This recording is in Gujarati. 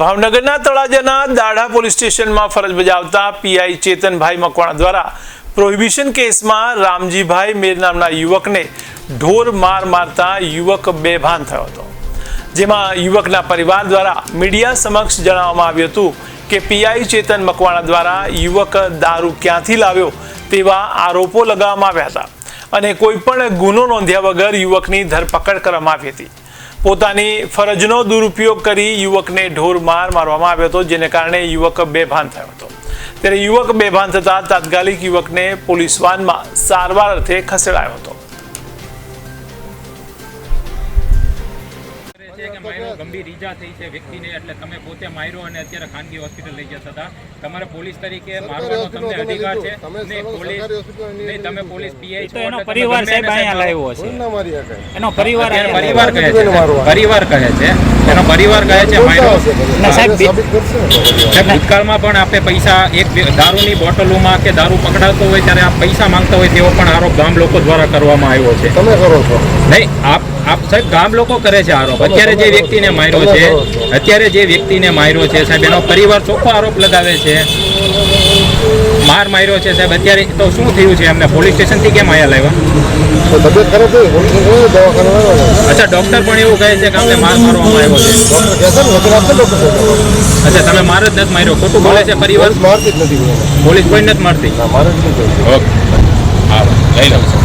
ભાવનગરના તળાજાના દાઢા પોલીસ સ્ટેશનમાં ફરજ બજાવતા પીઆઈ ચેતનભાઈ મકવાણા દ્વારા પ્રોહિબિશન કેસમાં રામજીભાઈ મેર નામના યુવકને ઢોર માર મારતા યુવક બેભાન થયો હતો. જેમાં યુવકના પરિવાર દ્વારા મીડિયા સમક્ષ જણાવવામાં આવ્યું હતું કે પીઆઈ ચેતન મકવાણા દ્વારા યુવક દારૂ ક્યાંથી લાવ્યો તેવા આરોપો લગાવવામાં આવ્યા હતા અને કોઈ પણ ગુનો નોંધ્યા વગર યુવકની ધરપકડ કરવામાં આવી હતી. પોતાની ફરજનો દુરુપયોગ કરી યુવકને ઢોર માર મારવામાં આવ્યો હતો, જેને કારણે યુવક બેભાન થયો હતો. ત્યારે યુવક બેભાન થતા તાત્કાલિક યુવકને પોલીસ વાનમાં સારવાર અર્થે ખસેડાયો હતો. છે કે માર્યો ગંભીર ઈજા થઈ છે વ્યક્તિને એટલે તમે પોતે માર્યો અને અત્યારે ખાનગી હોસ્પિટલ લઈ જતા હતા. તમારે પોલીસ તરીકે મારવાનો તમને અધિકાર છે. નહીં પોલીસ નહીં તમે પોલીસ પીઆઈ તો એનો પરિવાર સાહેબ અહીંયા લાવ્યો છે. એનો પરિવાર પરિવાર કહે છે. પરિવાર કહે છે. એનો પરિવાર કહે છે માર્યો. સાહેબ, ભૂતકાળમાં પણ આપણે પૈસા એક દારૂની બોટલોમાં કે દારૂ પકડાતો હોય ત્યારે આ પૈસા માંગતા હોય તેવો પણ આરોપ ગામ લોકો દ્વારા કરવામાં આવ્યો છે. તમે કરો છો. નહીં આપ આપ સાહેબ ગામ લોકો કરે છે આરોપ. અત્યારે જે વ્યક્તિને માર્યો છે અત્યારે જે વ્યક્તિને માર્યો છે સાહેબ એનો પરિવાર ચોખ્ખો આરોપ લગાવે છે. માર માર્યો છે સાહેબ અત્યારે તો શું થયું છે એમને? પોલીસ સ્ટેશનથી કેમ આયા લાવ્યા. અચ્છા ડોક્ટર પણ એવું કહે છે કે અમને માર મારવામાં આવ્યો છે. અચ્છા તમે માર જ નથી માર્યો. ખોટું બોલે છે પરિવાર? મારતી જ નથી પોલીસ કોઈ નથી મારતી. ઓકે. હા લઈ છું.